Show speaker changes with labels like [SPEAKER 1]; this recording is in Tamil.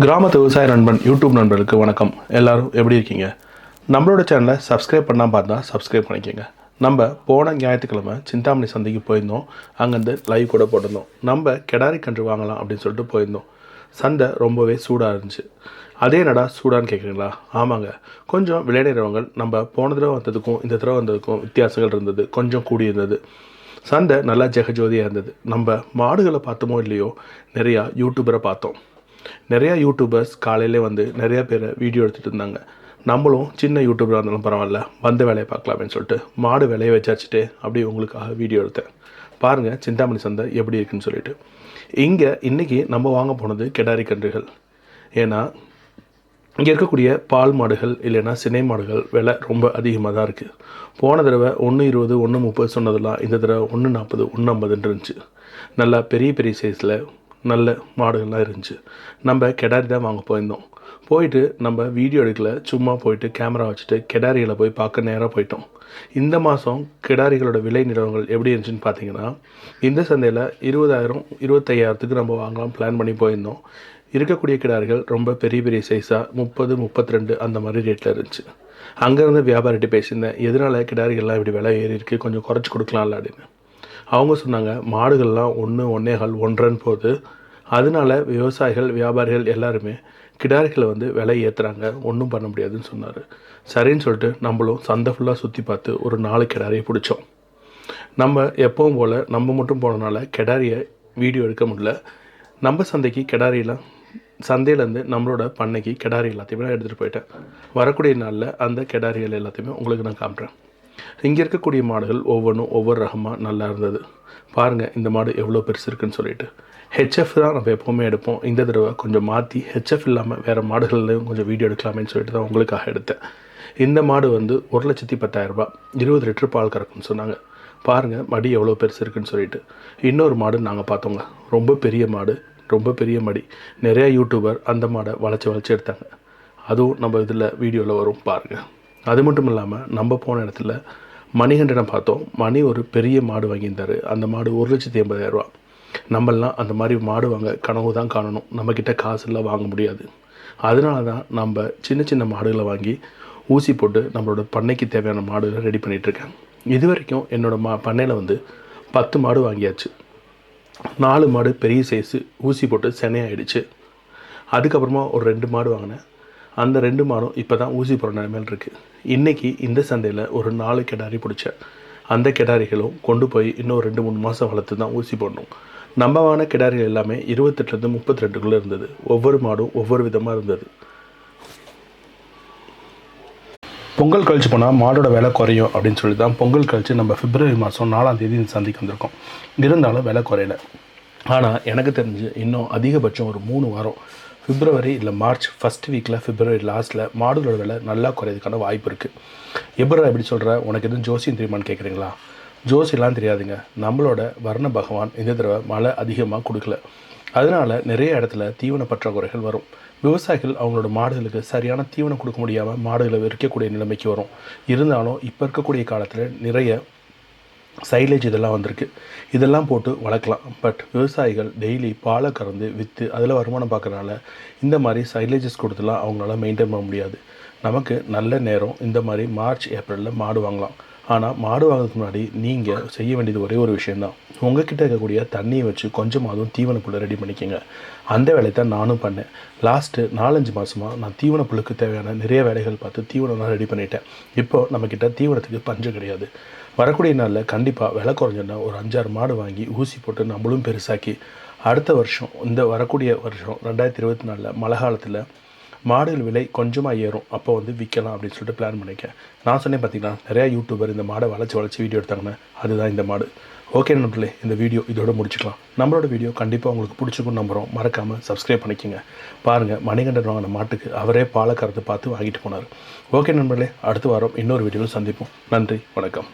[SPEAKER 1] கிராமத்து விவசாய நண்பன் யூடியூப் நண்பர்களுக்கு வணக்கம். எல்லாரும் எப்படி இருக்கீங்க? நம்மளோட சேனலை சப்ஸ்கிரைப் பண்ணால் பார்த்தா சப்ஸ்கிரைப் பண்ணிக்கோங்க. நம்ம போன ஞாயிற்றுக்கிழமை சிந்தாமணி சந்தைக்கு போயிருந்தோம். அங்கேருந்து லைவ் கூட போட்டிருந்தோம். நம்ம கெடாரி கன்று வாங்கலாம் அப்படின்னு சொல்லிட்டு போயிருந்தோம். சந்தை ரொம்பவே சூடாக இருந்துச்சு. அதே நடா சூடான்னு கேட்குறீங்களா ஆமாங்க. கொஞ்சம் விளையாடுறவங்க நம்ம போன தடவை வந்ததுக்கும் இந்த தடவை வந்ததுக்கும் வித்தியாசங்கள் இருந்தது. கொஞ்சம் கூடி இருந்தது. சந்தை நல்லா ஜெகஜோதியாக இருந்தது. நம்ம மாடுகளை பார்த்தோமோ இல்லையோ நிறையா யூடியூபரை பார்த்தோம். நிறையா யூடியூபர்ஸ் காலையிலே வந்து நிறையா பேரை வீடியோ எடுத்துகிட்டு இருந்தாங்க. நம்மளும் சின்ன யூடியூபராக இருந்தாலும் பரவாயில்ல வந்த வேலையை பார்க்கலாமேன்னு சொல்லிட்டு மாடு வேலையை வச்சாச்சுட்டு அப்படியே உங்களுக்காக வீடியோ எடுத்தேன். பாருங்கள் சிந்தாமணி சந்தை எப்படி இருக்குன்னு சொல்லிட்டு. இங்கே இன்றைக்கி நம்ம வாங்க போனது கெடாரி கன்றுகள். ஏன்னா இங்கே இருக்கக்கூடிய பால் மாடுகள் இல்லைன்னா சினை மாடுகள் விலை ரொம்ப அதிகமாக தான் இருக்குது போன தடவை ஒன்று இருபது ஒன்று முப்பது சொன்னதெல்லாம் இந்த தடவை ஒன்று நாற்பது ஒன்று ஐம்பதுன்னு இருந்துச்சு. நல்லா பெரிய பெரிய சைஸில் நல்ல மாடுகள்லாம் இருந்துச்சு. நம்ம கெடாரி தான் வாங்க போயிருந்தோம். போயிட்டு நம்ம வீடியோ எடுக்கல. சும்மா போயிட்டு கேமரா வச்சுட்டு கெடாரிகளை போய் பார்க்க நேராக போயிட்டோம். இந்த மாதம் கிடாரிகளோட விலை நிலவரங்கள் எப்படி இருந்துச்சுன்னு பார்த்தீங்கன்னா இந்த சந்தையில் இருபதாயிரம் இருபத்தையாயிரத்துக்கு நம்ம வாங்கலாம் பிளான் பண்ணி போயிருந்தோம். இருக்கக்கூடிய கிடாரிகள் ரொம்ப பெரிய பெரிய சைஸாக முப்பது முப்பத்தி ரெண்டு அந்த மாதிரி ரேட்டில் இருந்துச்சு. அங்கேருந்து வியாபாரிகிட்ட பேசியிருந்தேன் எதனால் கிடாரிகள்லாம் இப்படி விலை ஏறி இருக்குது கொஞ்சம் குறைச்சி கொடுக்கலாம்ல அப்படின்னு. அவங்க சொன்னாங்க மாடுகள்லாம் ஒன்று ஒன்னேகால் ஒன்றரைன்னு போகுது அதனால விவசாயிகள் வியாபாரிகள் எல்லாருமே கிடாரிகளை வந்து விலை ஏற்றுறாங்க ஒன்றும் பண்ண முடியாதுன்னு சொன்னார். சரின்னு சொல்லிட்டு நம்மளும் சந்தை ஃபுல்லாக சுற்றி பார்த்து ஒரு நாலு கிடாரியை பிடிச்சோம். நம்ம எப்பவும் போல் நம்ம மட்டும் போனனால கிடாரியை வீடியோ எடுக்க முடியல. நம்ம சந்தைக்கு கிடாரியெல்லாம் சந்தையிலேருந்து நம்மளோட பண்ணைக்கு கிடாரி எல்லாத்தையுமே நான் எடுத்துகிட்டு போயிட்டேன். வரக்கூடிய நாளில் அந்த கிடாரிகள் எல்லாத்தையுமே உங்களுக்கு நான் காமிட்றேன் இங்கே இருக்கக்கூடிய மாடுகள் ஒவ்வொன்றும் ஒவ்வொரு ரகமாக நல்லா இருந்தது. பாருங்கள் இந்த மாடு எவ்வளோ பெருசு இருக்குன்னு சொல்லிட்டு. ஹெச்எஃப் தான் நம்ம எப்போவுமே எடுப்போம். இந்த தடவை கொஞ்சம் மாற்றி ஹெச்எஃப் இல்லாமல் வேறு மாடுகள்லையும் கொஞ்சம் வீடியோ எடுக்கலாமேன்னு சொல்லிட்டு தான் உங்களுக்காக எடுத்தேன். இந்த மாடு வந்து ஒரு லட்சத்தி பத்தாயிரரூபா இருபது லிட்டர் பால் கறக்குன்னு சொன்னாங்க. பாருங்கள் மடி எவ்வளோ பெருசு இருக்குன்னு சொல்லிட்டு. இன்னொரு மாடு நாங்கள் பார்த்தோங்க. ரொம்ப பெரிய மாடு ரொம்ப பெரிய மடி. நிறையா யூடியூபர் அந்த மாடை வளைச்சி வளைச்சி எடுத்தாங்க. அதுவும் நம்ம இதில் வீடியோவில் வரும் பாருங்கள் அது மட்டும் இல்லாமல் நம்ம போன இடத்துல மணிகண்டனம் பார்த்தோம். மணி ஒரு பெரிய மாடு வாங்கியிருந்தார். அந்த மாடு ஒரு லட்சத்தி எண்பதாயிரரூவா நம்மளாம் அந்த மாதிரி மாடு வாங்க கனவு தான் காணணும். நம்மக்கிட்ட காசுலாம் வாங்க முடியாது. அதனால தான் நம்ம சின்ன சின்ன மாடுகளை வாங்கி ஊசி போட்டு நம்மளோட பண்ணைக்கு தேவையான மாடுகளை ரெடி பண்ணிகிட்ருக்கேன் இது வரைக்கும் என்னோடய மா பண்ணையில் வந்து பத்து மாடு வாங்கியாச்சு. நாலு மாடு பெரிய சைஸு ஊசி போட்டு செனையாயிடுச்சு. அதுக்கப்புறமா ஒரு ரெண்டு மாடு வாங்கினேன். அந்த ரெண்டு மாடும் இப்போ தான் ஊசி போகிற நிலைமையில் இருக்குது இன்றைக்கி இந்த சந்தையில் ஒரு நாலு கிடாரி பிடிச்சேன் அந்த கிடாரிகளும் கொண்டு போய் இன்னும் ரெண்டு மூணு மாதம் வளர்த்து தான் ஊசி போடணும். நம்பவான கிடாரிகள் எல்லாமே இருபத்தெட்டுலேருந்து முப்பத்தி ரெண்டுக்குள்ளே இருந்தது. ஒவ்வொரு மாடும் ஒவ்வொரு விதமாக இருந்தது. பொங்கல் கழிச்சு போனால் மாடோட விலை குறையும் அப்படின்னு சொல்லி தான் பொங்கல் கழிச்சு நம்ம பிப்ரவரி மாதம் நாலாம் தேதி இந்த சந்தைக்கு வந்திருக்கோம். இருந்தாலும் விலை குறையலை. ஆனால் எனக்கு தெரிஞ்சு இன்னும் அதிகபட்சம் ஒரு மூணு வாரம் பிப்ரவரி இல்லை மார்ச் ஃபஸ்ட் வீக்கில் பிப்ரவரி லாஸ்ட்டில் மாடுகளோட விலை நல்லா குறையதுக்கான வாய்ப்பு இருக்குது எப்படா எப்படி சொல்கிற உனக்கு எதுவும் ஜோசியம் தெரியுமான்னு கேட்குறீங்களா ஜோசியெல்லாம் தெரியாதுங்க. நம்மளோட வர்ண பகவான் இந்த தடவை மழை அதிகமாக கொடுக்கல. அதனால் நிறைய இடத்துல தீவன பற்றாக்குறைகள் வரும். விவசாயிகள் அவங்களோட மாடுகளுக்கு சரியான தீவனம் கொடுக்க முடியாமல் மாடுகளை விற்கக்கூடிய நிலைமைக்கு வரும். இருந்தாலும் இப்போ இருக்கக்கூடிய காலத்தில் நிறைய சைலேஜ் இதெல்லாம் வந்திருக்கு. இதெல்லாம் போட்டு வளர்க்கலாம். பட் விவசாயிகள் டெய்லி பாலை கறந்து விற்று அதில் வருமானம் பார்க்குறனால இந்த மாதிரி சைலேஜஸ் கொடுத்துலாம் அவங்களால மெயின்டைன் பண்ண முடியாது. நமக்கு நல்ல நேரம் இந்த மாதிரி மார்ச் ஏப்ரலில் மாடு வாங்கலாம். ஆனால் மாடு வாங்குறதுக்கு முன்னாடி நீங்கள் செய்ய வேண்டியது ஒரே ஒரு விஷயந்தான் உங்ககிட்ட இருக்கக்கூடிய தண்ணியை வச்சு கொஞ்சம் அதுவும் புல்லை ரெடி பண்ணிக்கோங்க. அந்த வேலையை தான் நானும் பண்ணேன். லாஸ்ட்டு நாலஞ்சு மாதமாக நான் தீவன தேவையான நிறைய வேலைகள் பார்த்து தீவனம்லாம் ரெடி பண்ணிட்டேன். இப்போது நம்மக்கிட்ட தீவனத்துக்கு பஞ்சம் கிடையாது. வரக்கூடிய நாளில் கண்டிப்பாக விலை குறைஞ்சோன்னா ஒரு அஞ்சாறு மாடு வாங்கி ஊசி போட்டு நம்மளும் பெருசாக்கி அடுத்த வருஷம் இந்த வரக்கூடிய வருஷம் ரெண்டாயிரத்தி இருபத்தி நாலில் மழை காலத்தில் மாடுகள் விலை கொஞ்சமாக ஏறும். அப்போ வந்து விற்கலாம் அப்படின்னு சொல்லிட்டு பிளான் பண்ணியிருக்கேன் நான் சொன்னேன் பார்த்தீங்கன்னா நிறையா யூடியூபர் இந்த மாடை வளைச்சி வளைச்சி வீடியோ எடுத்தாங்கன்னா அதுதான் இந்த மாடு. ஓகே நண்பர்களே இந்த வீடியோ இதோட முடிச்சுக்கலாம். நம்மளோட வீடியோ கண்டிப்பாக உங்களுக்கு பிடிச்சிக்கும் நம்புகிறோம் மறக்காமல் சப்ஸ்கிரைப் பண்ணிக்கோங்க. பாருங்கள் மணிகண்டன் வாங்கின மாட்டுக்கு அவரே பாலை கறந்து பார்த்து வாங்கிட்டு போனார். ஓகே நண்பர்களே அடுத்த வாரம் இன்னொரு வீடியோவில் சந்திப்போம். நன்றி வணக்கம்.